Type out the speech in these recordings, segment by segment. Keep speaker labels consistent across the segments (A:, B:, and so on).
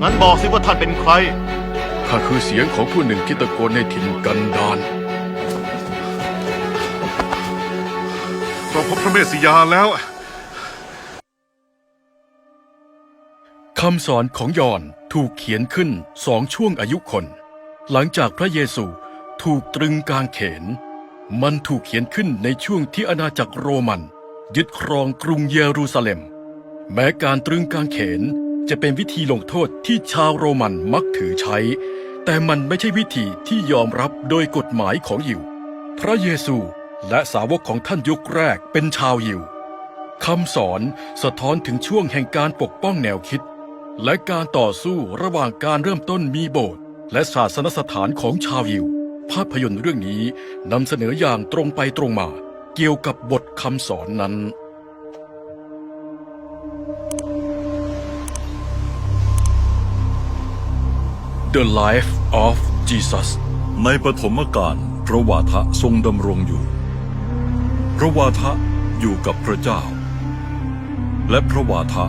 A: งั้นบอกสิว่าท่านเป็นใคร
B: ข้าคือเสียงของผู้หนึ่งที่ตะโกนในถิ่นกันดาร
C: เราพบพระเมสสิยาแล้ว
B: คำสอนของยอห์นถูกเขียนขึ้นสองช่วงอายุคน หลังจากพระเยซูถูกตรึงกางเขน มันถูกเขียนขึ้นในช่วงที่อาณาจักรโรมัน ยึดครองกรุงเยรูซาเล็ม แม้การตรึงกางเขน จะเป็นวิธีลงโทษที่ชาวโรมันมักถือใช้ แต่มันไม่ใช่วิธีที่ยอมรับโดยกฎหมายของยิว พระเยซูและสาวกของท่านยุคแรกเป็นชาวยิวคำสอนสะท้อนถึงช่วงแห่งการปกป้องแนวคิด และการต่อสู้ระหว่างการเริ่มต้นมีโบสถ์และศาสนสถานของชาวยิว ภาพยนตร์เรื่องนี้นำเสนออย่างตรงไปตรงมา เกี่ยวกับบทคำสอนนั้น The Life of Jesus
D: ในปฐมกาลพระวาทะทรงดำรงอยู่ พระวาทะอยู่กับพระเจ้า และพระวาทะ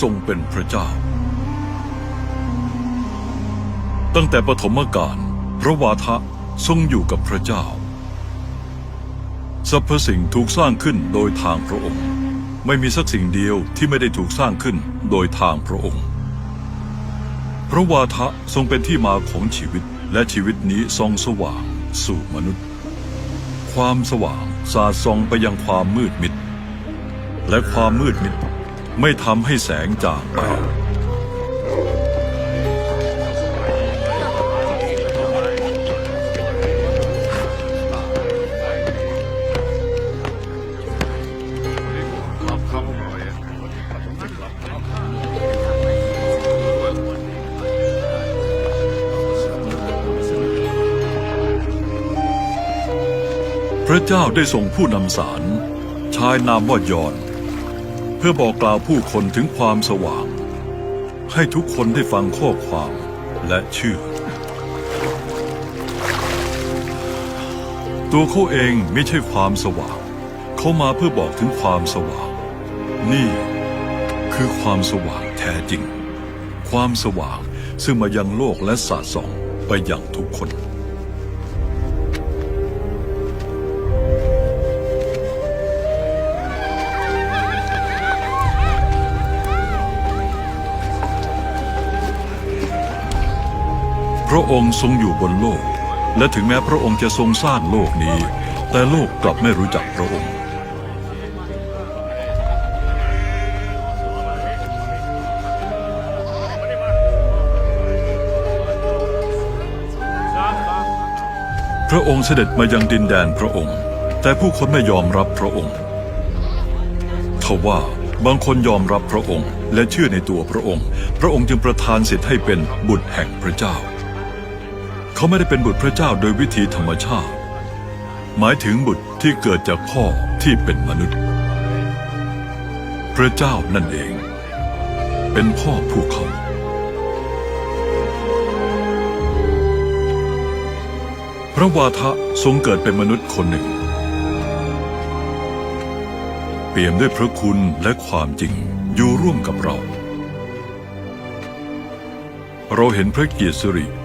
D: ทรงเป็นพระเจ้า ตั้งแต่ปฐมกาลพระวาทะทรงอยู่กับพระเจ้าสรรพสิ่งถูกสร้างขึ้นโดยทางพระองค์ ไม่มีสักสิ่งเดียวที่ไม่ได้ถูกสร้างขึ้นโดยทางพระองค์ พระวาทะทรงเป็นที่มาของชีวิตและชีวิตนี้ส่องสว่างสู่มนุษย์ ความสว่างสาดส่องไปยังความมืดมิด และความมืดมิดไม่ทำให้แสงจางไป ระเจ้าได้ส่งผู้นำสารชายนามว่ายอน เพื่อบอกกล่าวผู้คนถึงความสว่าง ให้ทุกคนได้ฟังข้อความและเชื่อ ตัวเขาเองไม่ใช่ความสว่าง เขามาเพื่อบอกถึงความสว่าง นี่คือความสว่างแท้จริง ความสว่างซึ่งมายังโลกและสาดส่องไปยังทุกคน ระองค์ทรงอยู่บนโลก และถึงแม้พระองค์จะทรงสร้างโลกนี้ แต่โลกกลับไม่รู้จักพระองค์ พระองค์เสด็จมายังดินแดนพระองค์ แต่ผู้คนไม่ยอมรับพระองค์ทว่าบางคนยอมรับพระองค์ และเชื่อในตัวพระองค์ พระองค์จึงประทานสิทธิ์ให้เป็นบุตรแห่งพระเจ้า เขาไม่ได้เป็นบุตรพระเจ้าโดยวิธีธรรมชาติ หมายถึงบุตรที่เกิดจากพ่อที่เป็นมนุษย์ พระเจ้านั่นเอง เป็นพ่อพวกเขาพระวาทะทรงเกิดเป็นมนุษย์คนหนึ่ง เปี่ยมด้วยพระคุณและความจริงอยู่ร่วมกับเรา เราเห็นพระเกียรติสิริ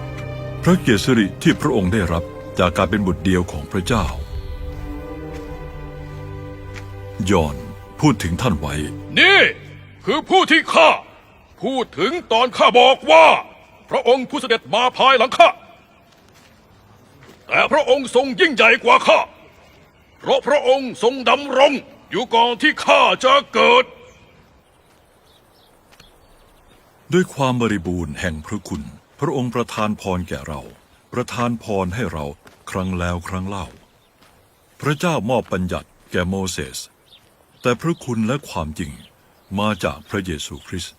D: ระเกียรติสิริที่พระองค์ได้รับจากการเป็นบุตรเดียวของพระเจ้า ยอห์นพูดถึงท่านไว้
B: นี่คือผู้ที่ข้าพูดถึงตอนข้าบอกว่า พระองค์ผู้เสด็จมาภายหลังข้าแต่พระองค์ทรงยิ่งใหญ่กว่าข้าเพราะพระองค์ทรงดำรงอยู่ก่อนที่ข้าจะเกิด
D: ด้วยความบริบูรณ์แห่งพระคุณ พระองค์ประทานพรแก่เรา ประทานพรให้เราครั้งแล้วครั้งเล่า พระเจ้ามอบบัญญัติแก่โมเสส แต่พระคุณและความจริงมาจากพระเยซูคริสต์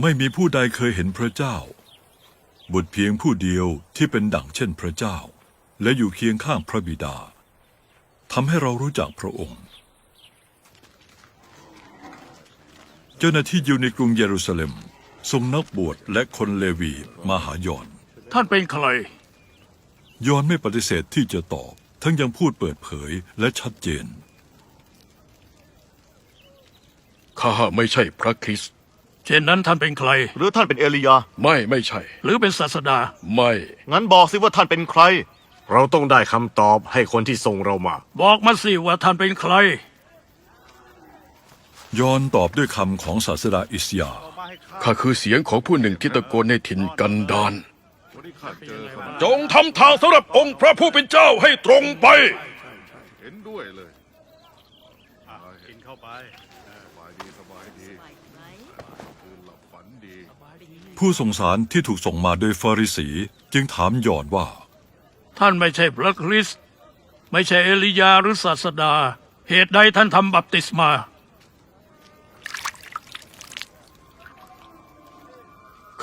D: ไม่มีผู้ใดเคยเห็นพระเจ้า บุตรเพียงผู้เดียวที่เป็นดั่งเช่นพระเจ้า และอยู่เคียงข้างพระบิดาทำให้เรารู้จักพระองค์ เจ้าหน้าที่อยู่ในกรุงเยรูซาเล็มส่งนักบวชและคนเลวีมาหายอน
A: ท่านเป็นใคร
D: ยอนไม่ปฏิเสธที่จะตอบ ทั้งยังพูดเปิดเผยและชัดเจน
B: ข้าไม่ใช่พระคริสต์
A: เช่นนั้นท่านเป็นใคร หรือท่านเป็นเอลียา
B: ไม่ไม่ใช่
A: หรือเป็นศาสดา
B: ไม่
A: งั้นบอกสิว่าท่านเป็นใคร
C: เราต้องได้คำตอบให้คนที่ส่งเรามา
A: บอกมาสิว่าท่านเป็นใคร
D: ยอนตอบด้วยคำของศาสดาอิสยาห์
B: ข้าคือเสียงของผู้หนึ่งที่ตะโกนในถิ่นกันดารจงทำทางสำหรับองค์พระผู้เป็นเจ้าให้ตรงไป
E: เห็นด้วยเลย
C: กินเข้าไป
E: สบายดีสบายดีคืนหลับฝันดี
D: ผู้ส่งสารที่ถูกส่งมาโดยฟาริสีจึงถามยอนว่า
A: ท่านไม่ใช่พระคริสต์ไม่ใช่เอลียาหรือศาสดา เหตุใดท่านทำบัพติศมา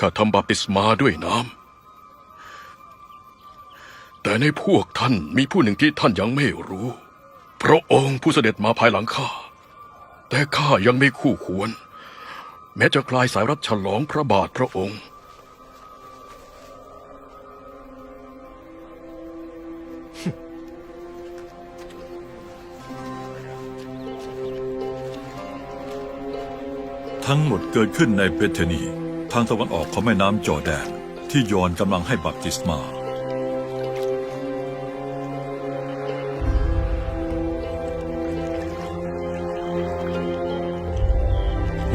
B: ข้าทำบัพติศมาด้วยน้ำ แต่ในพวกท่านมีผู้หนึ่งที่ท่านยังไม่รู้ พระองค์ผู้เสด็จมาภายหลังข้า แต่ข้ายังไม่คู่ควร แม้จะคลายสายรัดฉลองพระบาทพระองค์
D: ทั้งหมดเกิดขึ้นในเบเธนี ทางตะวันออกของแม่น้ำจอแดน ที่ยอนกำลังให้บัพติศมา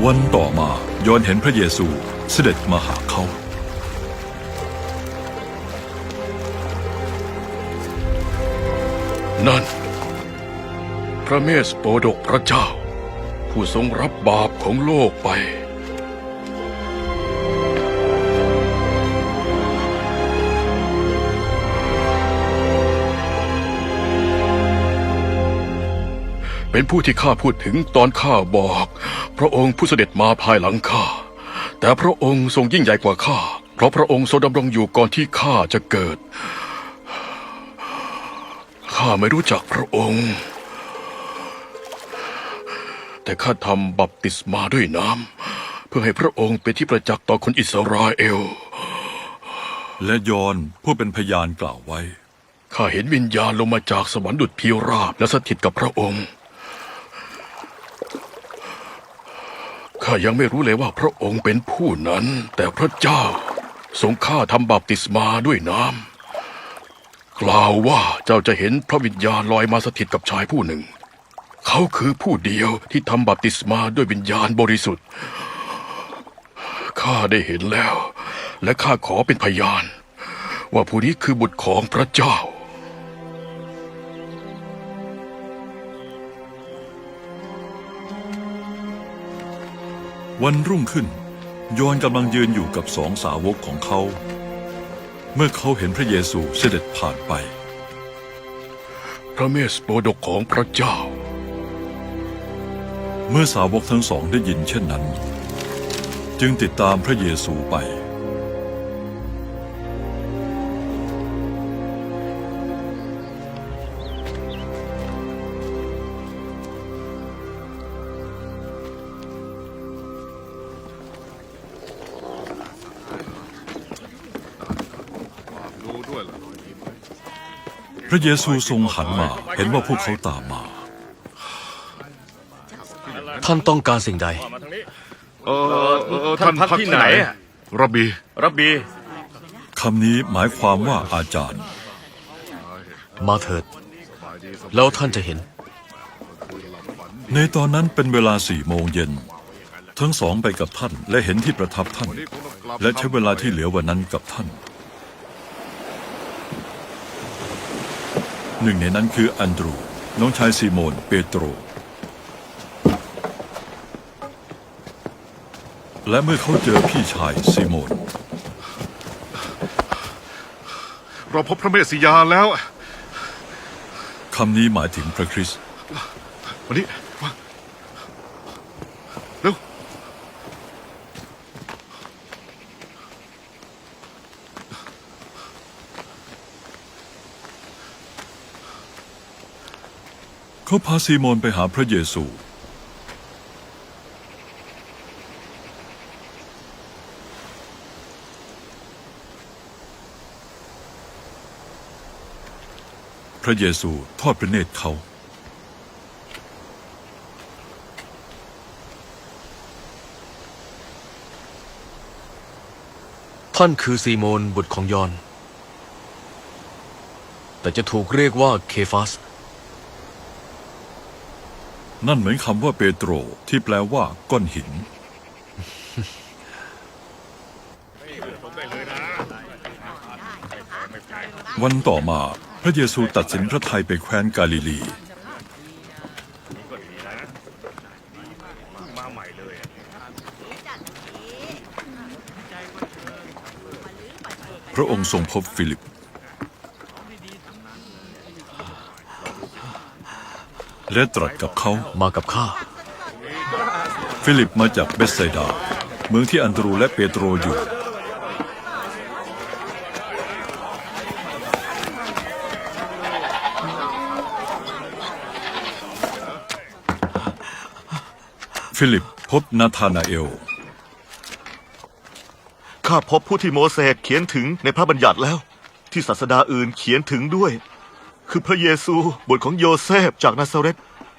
D: วันต่อมายอนเห็นพระเยซูเสด็จมาหาเขา
B: นั่น พระเมสโปดกพระเจ้า ผู้ทรงรับบาปของโลกไป เป็นผู้ที่ข้าพูดถึงตอนข้าบอก พระองค์ผู้เสด็จมาภายหลังข้า แต่พระองค์ทรงยิ่งใหญ่กว่าข้า เพราะพระองค์ทรงดำรงอยู่ก่อนที่ข้าจะเกิด ข้าไม่รู้จักพระองค์ แต่ข้าทำบัพติศมาด้วยน้ำเพื่อให้พระองค์เป็นที่ประจักษ์ต่อคนอิสราเอล
D: และยอนผู้เป็นพยานกล่าวไว้
B: ข้าเห็นวิญญาณลงมาจากสวรรค์ดุจพิราบและสถิตกับพระองค์ ข้ายังไม่รู้เลยว่าพระองค์เป็นผู้นั้น แต่พระเจ้าทรงข้าทำบัพติศมาด้วยน้ำกล่าวว่าเจ้าจะเห็นพระวิญญาณลอยมาสถิตกับชายผู้หนึ่ง เขาคือผู้เดียวที่ทำบัพติศมาด้วยวิญญาณบริสุทธิ์ข้าได้เห็นแล้ว และข้าขอเป็นพยาน ว่าผู้นี้คือบุตรของพระเจ้า
D: วันรุ่งขึ้นยอนกำลังยืนอยู่กับสองสาวกของเขา เมื่อเขาเห็นพระเยซูเสด็จผ่านไป
B: พระเมสโปดกของพระเจ้า
D: เมื่อสาวกทั้งสองได้ยินเช่นนั้น จึงติดตามพระเยซูไป พระเยซูทรงหันมา เห็นว่าพวกเขาตามมา
C: ท่านต้องการสิ่งใด
E: เออเออท่านพักที่ไหนรับบี
C: รับบี
D: คำนี้หมายความว่าอาจารย์
C: มาเถิด แล้วท่านจะเห็น
D: ในตอนนั้นเป็นเวลาสี่โมงเย็น ทั้งสองไปกับท่านและเห็นที่ประทับท่าน
E: นี่คงต้องกลับ
D: และใช้เวลาที่เหลือวันนั้นกับท่าน หนึ่งในนั้นคืออันดรู น้องชายซีโมน เปโตร และเมื่อเขาเจอพี่ชายซีโมน
E: เราพบพระเมสสิยาแล้ว
D: คำนี้หมายถึงพระคริสต์
E: วันนี้ เขา
D: พาซีมอนไปหาพระเยซู พระเยซูทอดพระเนตรเขา
F: ท่านคือซีโมนบุตรของยอน แต่จะถูกเรียกว่าเคฟาส
D: นั่นเหมือนคำว่าเปโตรที่แปลว่าก้อนหิน วันต่อมาพระเยซูตัดสินพระทัยไปแคว้นกาลิลี พระองค์ทรงพบฟิลิป และตรัสกับเขา
F: มากับข้า
D: ฟิลิปมาจากเบสไซดา เมืองที่อันดรูและเปโตรอยู่ ฟิลิปพบนาธานาเอล
C: ข้าพบผู้ที่โมเสสเขียนถึงในพระบัญญัติแล้ว ที่ศาสดาอื่นเขียนถึงด้วย คือพระเยซูบุตรของโยเซฟจากนาซาเรต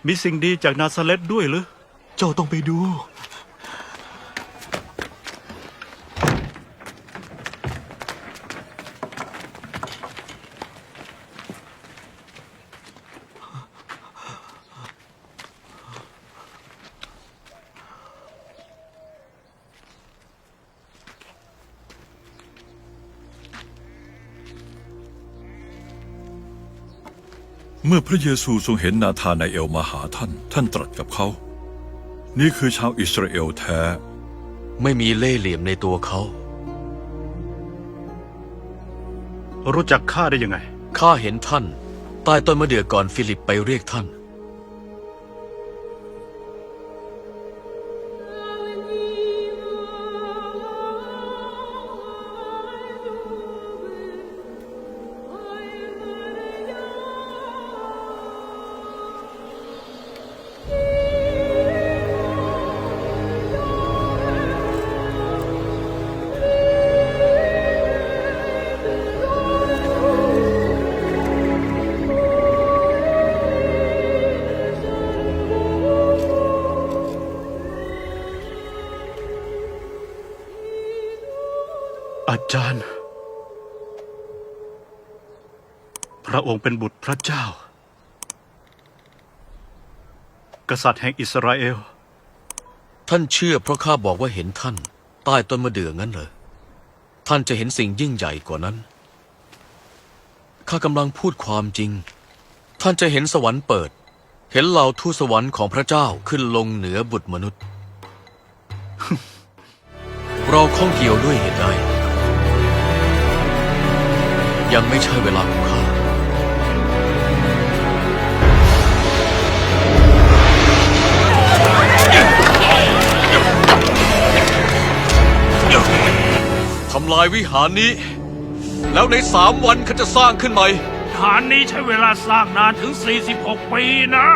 G: มีสิ่งดีจากนาซาเรตด้วยหรือ
C: เจ้าต้องไปดู
D: เมื่อพระเยซูทรงเห็นนาธานาเอลมาหาท่าน ท่านตรัสกับเขา นี่คือชาวอิสราเอลแท้
F: ไม่มีเล่ห์เหลี่ยมในตัวเขา
G: รู้จักข้าได้ยังไง
F: ข้าเห็นท่าน ใต้ต้นมะเดื่อก่อนฟิลิปไปเรียกท่าน
G: อาจารย์ พระองค์เป็นบุตรพระเจ้า กษัตริย์แห่งอิสราเอล
F: ท่านเชื่อเพราะข้าบอกว่าเห็นท่าน ใต้ต้นมะเดื่องั้นเหรอ ท่านจะเห็นสิ่งยิ่งใหญ่กว่านั้น ข้ากำลังพูดความจริง ท่านจะเห็นสวรรค์เปิด เห็นเหล่าทูตสวรรค์ของพระเจ้าขึ้นลงเหนือบุตรมนุษย์ เราข้องเกี่ยวด้วยเหตุใด ยังไม่ใช่เวลาของข้าทำลายวิหารนี้ แล้วในสามวันเขาจะสร้างขึ้นใหม่
A: ฐานนี้ใช้เวลาสร้างนานถึง 46 ปีนะ